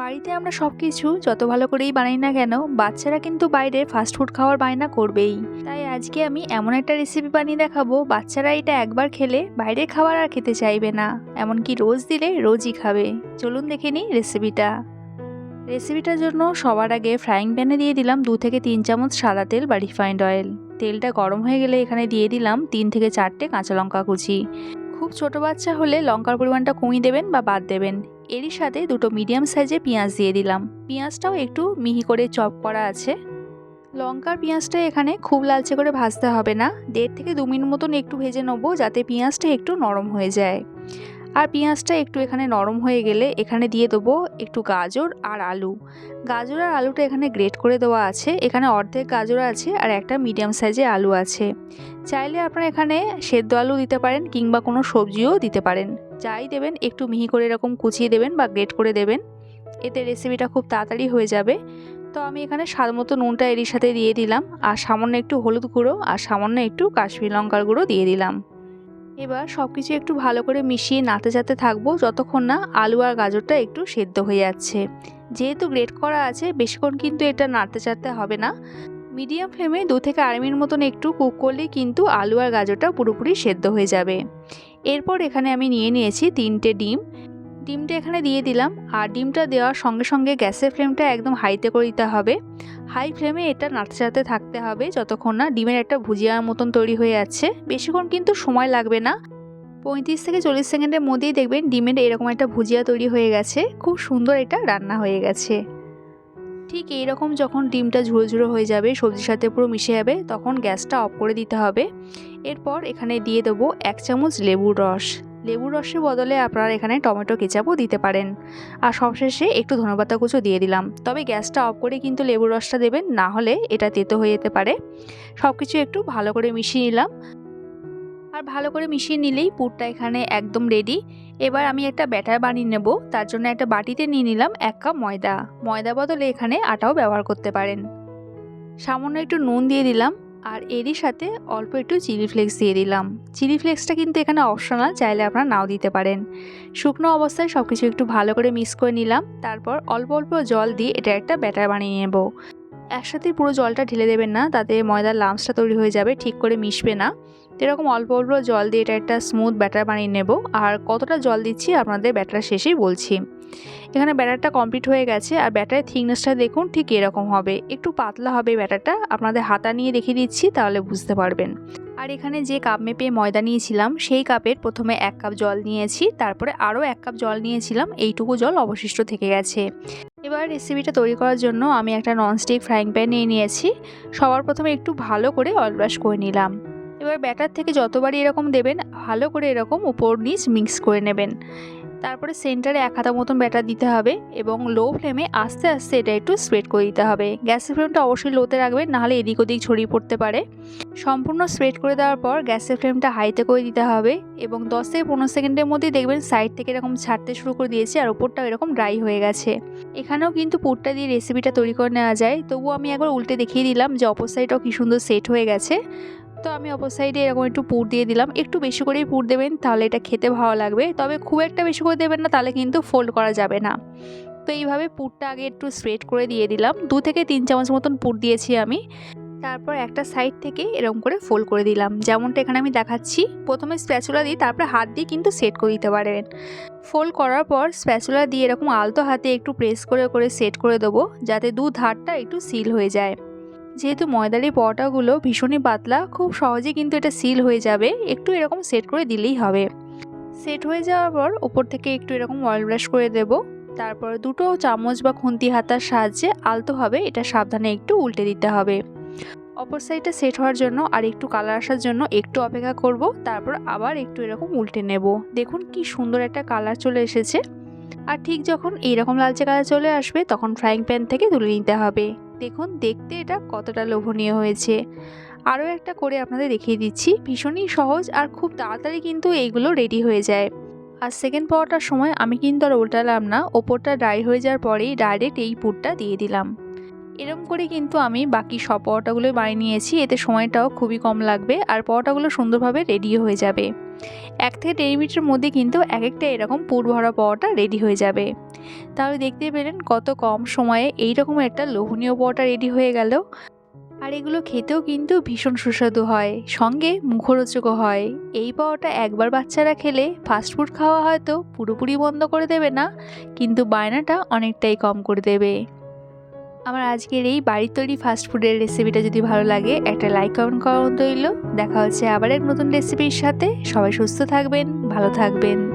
বাড়িতে আমরা সব কিছু যত ভালো করেই বানাই না কেন, বাচ্চারা কিন্তু বাইরে ফাস্টফুড খাওয়ার বায়না করবেই। তাই আজকে আমি এমন একটা রেসিপি বানিয়ে দেখাবো, বাচ্চারা এটা একবার খেলে বাইরের খাবার আর খেতে চাইবে না। এমনকি রোজ দিলে রোজই খাবে। চলুন দেখে নিই রেসিপিটা রেসিপিটার জন্য সবার আগে ফ্রাইং প্যানে দিয়ে দিলাম দু থেকে তিন চামচ সাদা তেল বা রিফাইন্ড অয়েল তেলটা গরম হয়ে গেলে এখানে দিয়ে দিলাম তিন থেকে চারটে কাঁচা লঙ্কা কুচি। খুব ছোট বাচ্চা হলে লঙ্কার পরিমাণটা কমিয়ে দেবেন বা বাদ দেবেন। এরই সাথে দুটো মিডিয়াম সাইজে পেঁয়াজ দিয়ে দিলাম। পেঁয়াজটাও একটু মিহি করে চপ করা আছে। লঙ্কার পেঁয়াজটা এখানে খুব লালচে করে ভাজতে হবে না। দেড় থেকে দু মিনিট মতন একটু ভেজে নেব, যাতে পেঁয়াজটা একটু নরম হয়ে যায়। আর পেঁয়াজটা একটু এখানে নরম হয়ে গেলে এখানে দিয়ে দেবো একটু গাজর আর আলু। গাজর আর আলুটা এখানে গ্রেট করে দেওয়া আছে। এখানে অর্ধেক গাজর আছে আর একটা মিডিয়াম সাইজে আলু আছে। চাইলে আপনারা এখানে সেদ্ধ আলু দিতে পারেন কিংবা কোনো সবজিও দিতে পারেন। যাই দেবেন, একটু মিহি করে এরকম কুচিয়ে দেবেন বা গ্রেট করে দেবেন। এতে রেসিপিটা খুব তাড়াতাড়ি হয়ে যাবে। তো আমি এখানে স্বাদ মতো নুনটা এরই সাথে দিয়ে দিলাম। আর সামান্য একটু হলুদ গুঁড়ো আর সামান্য একটু কাশ্মীর লঙ্কার গুঁড়ো দিয়ে দিলাম। এবার সব কিছু একটু ভালো করে মিশিয়ে নাড়তে চাতে থাকব, যতক্ষণ না আলু আর গাজরটা একটু সেদ্ধ হয়ে যাচ্ছে। যেহেতু গ্রেট করা আছে, বেশিক্ষণ কিন্তু এটা নাড়তে চাড়তে হবে না। মিডিয়াম ফ্লেমে দু থেকে আড়াই মিনিট মতন একটু কুক করলেই কিন্তু আলু আর গাজরটা পুরোপুরি সেদ্ধ হয়ে যাবে। এরপর এখানে আমি নিয়ে নিয়েছি তিনটে ডিম। ডিমটা এখানে দিয়ে দিলাম। আর ডিমটা দেওয়ার সঙ্গে সঙ্গে গ্যাসের ফ্লেমটা একদম হাইতে করে দিতে হবে। হাই ফ্লেমে এটা নাড়তে থাকতে হবে, যতক্ষণ না ডিমের একটা ভুজিয়ার মতন তৈরি হয়ে যাচ্ছে। বেশিক্ষণ কিন্তু সময় লাগবে না। পঁয়ত্রিশ থেকে চল্লিশ সেকেন্ডের মধ্যেই দেখবেন ডিমের এরকম একটা ভুজিয়া তৈরি হয়ে গেছে। খুব সুন্দর এটা রান্না হয়ে গেছে। ঠিক এইরকম যখন ডিমটা ঝুড়ো ঝুড়ো হয়ে যাবে, সবজির সাথে পুরো মিশে যাবে, তখন গ্যাসটা অফ করে দিতে হবে। এরপর এখানে দিয়ে দেবো এক চামচ লেবুর রস। লেবুর রসের বদলে আপনারা এখানে টমেটো, কেচাপও দিতে পারেন। আর সবশেষে একটু ধনেপাতা কুচো দিয়ে দিলাম। তবে গ্যাসটা অফ করে কিন্তু লেবুর রসটা দেবেন, না হলে এটা তেতো হয়ে যেতে পারে। সব কিছু একটু ভালো করে মিশিয়ে নিলাম। আর ভালো করে মিশিয়ে নিলেই পুরটা এখানে একদম রেডি এবার আমি একটা ব্যাটার বানিয়ে নেব। তার জন্য একটা বাটিতে নিয়ে নিলাম এক কাপ ময়দা। ময়দা বদলে এখানে আটাও ব্যবহার করতে পারেন। সামান্য একটু নুন দিয়ে দিলাম। আর এরই সাথে অল্প একটু চিলি ফ্লেক্স দিয়ে দিলাম। চিলি ফ্লেক্সটা কিন্তু এখানে অপশনাল চাইলে আপনারা নাও দিতে পারেন। শুকনো অবস্থায় সব কিছু একটু ভালো করে মিক্স করে নিলাম, তারপর অল্প অল্প জল দিয়ে এটা একটা ব্যাটার বানিয়ে নেব। একসাথে পুরো জলটা ঢেলে দেবেন না, তাতে ময়দার লামসটা তৈরি হয়ে যাবে, ঠিক করে মিশবে না। এরকম অল্প অল্প জল দিয়ে এটা একটা স্মুথ ব্যাটার বানিয়ে নেব। আর কতটা জল দিচ্ছি আপনাদের ব্যাটার শেষেই বলছি। এখানে ব্যাটারটা কমপ্লিট হয়ে গেছে আর ব্যাটারের থিকনেসটা দেখুন, ঠিক এরকম হবে। একটু পাতলা হবে ব্যাটারটা, আপনাদের হাতা নিয়ে দেখিয়ে দিচ্ছি, তাহলে বুঝতে পারবেন। আর এখানে যে কাপ মেপে ময়দা নিয়েছিলাম, সেই কাপের প্রথমে এক কাপ জল নিয়েছি, তারপরে আরও এক কাপ জল নিয়েছিলাম, এইটুকু জল অবশিষ্ট থেকে গেছে। এবার রেসিপিটা তৈরি করার জন্য আমি একটা ননস্টিক ফ্রাইং প্যান নিয়ে নিয়েছি, সবার প্রথমে একটু ভালো করে অয়েল ব্রাশ করে নিলাম। এবার ব্যাটার থেকে যতবারই এরকম দেবেন, ভালো করে এরকম উপর নিচ মিক্স করে নেবেন। তারপরে সেন্টারে এক হাতা মতন ব্যাটার দিতে হবে এবং লো ফ্লেমে আস্তে আস্তে এটা একটু স্প্রেড করে দিতে হবে। গ্যাসের ফ্লেমটা অবশ্যই লোতে রাখবেন, নাহলে এদিক ওদিক ছড়িয়ে পড়তে পারে। সম্পূর্ণ স্প্রেড করে দেওয়ার পর গ্যাসের ফ্লেমটা হাইতে করে দিতে হবে এবং দশ থেকে পনেরো সেকেন্ডের মধ্যেই দেখবেন সাইড থেকে এরকম ছাড়তে শুরু করে দিয়েছে আর ওপরটাও এরকম ড্রাই হয়ে গেছে। এখানেও কিন্তু পুরটা দিয়ে রেসিপিটা তৈরি করে নেওয়া যায়। তবুও আমি একবার উল্টে দেখিয়ে দিলাম যে অপর সাইডটাও কী সুন্দর সেট হয়ে গেছে। তো আমি অপর সাইডে এরকম একটু পুর দিয়ে দিলাম। একটু বেশি করেই পুর দেবেন, তাহলে এটা খেতে ভালো লাগবে। তবে খুব একটা বেশি করে দেবেন না, তাহলে কিন্তু ফোল্ড করা যাবে না। তো এইভাবে পুরটা আগে একটু স্প্রেড করে দিয়ে দিলাম। দু থেকে তিন চামচ মতন পুর দিয়েছি আমি। তারপর একটা সাইড থেকে এরকম করে ফোল্ড করে দিলাম। যেমনটা এখানে আমি দেখাচ্ছি, প্রথমে স্প্যাচুলা দিই তারপরে হাত দিয়ে কিন্তু সেট করে দিতে পারবেন ফোল্ড করার পর স্প্যাচুলা দিয়ে এরকম আলতো হাতে একটু প্রেস করে করে সেট করে দেবো, যাতে দু ধারটা একটু সিল হয়ে যায়। যেহেতু ময়দার এই পরোটাগুলো ভীষণই পাতলা, খুব সহজে কিন্তু এটা সিল হয়ে যাবে। একটু এরকম সেট করে দিলেই হবে। সেট হয়ে যাওয়ার পর ওপর থেকে একটু এরকম অয়েল ব্রাশ করে দেব। তারপর দুটো চামচ বা খুন্তি হাতার সাহায্যে আলতোভাবে এটা সাবধানে একটু উল্টে দিতে হবে। অপর সাইডটা সেট হওয়ার জন্য আর একটু কালার আসার জন্য একটু অপেক্ষা করব। তারপর আবার একটু এরকম উল্টে নেব। দেখুন কি সুন্দর একটা কালার চলে এসেছে। আর ঠিক যখন এইরকম লালচে কালার চলে আসবে, তখন ফ্রাইং প্যান থেকে তুলে নিতে হবে। দেখুন, দেখতে এটা কতটা লোভনীয় হয়েছে। আরও একটা করে আপনাদের দেখিয়ে দিচ্ছি। ভীষণই সহজ আর খুব তাড়াতাড়ি কিন্তু এইগুলো রেডি হয়ে যায়। আর সেকেন্ড পাওয়াটার সময় আমি কিন্তু আর উল্টালাম না। ওপরটা ড্রাই হয়ে যাওয়ার পরেই ডাইরেক্ট এই পুরটা দিয়ে দিলাম। এরম করে কিন্তু আমি বাকি সব পরোটাগুলোই বানিয়ে নিয়েছি। এতে সময়টাও খুবই কম লাগবে আর পরোটাগুলো সুন্দরভাবে রেডিও হয়ে যাবে। এক থেকে দেড় মিনিটের মধ্যে কিন্তু এক একটা এরকম পুর ভরা পরোটা রেডি হয়ে যাবে। তাহলে দেখতে পেলেন কত কম সময়ে এইরকম একটা লোভনীয় পরোটা রেডি হয়ে গেল। আর এগুলো খেতেও কিন্তু ভীষণ সুস্বাদু হয়, সঙ্গে মুখরোচকও হয়। এই পাওয়াটা একবার বাচ্চারা খেলে ফাস্টফুড খাওয়া হয়তো পুরোপুরি বন্ধ করে দেবে না, কিন্তু বায়নাটা অনেকটাই কম করে দেবে। আমার আজকের এই বাড়ির তৈরি ফাস্টফুডের রেসিপিটা যদি ভালো লাগে, একটা লাইক কমেন্ট করা রইল দেখা হচ্ছে আবার এক নতুন রেসিপির সাথে। সবাই সুস্থ থাকবেন, ভালো থাকবেন।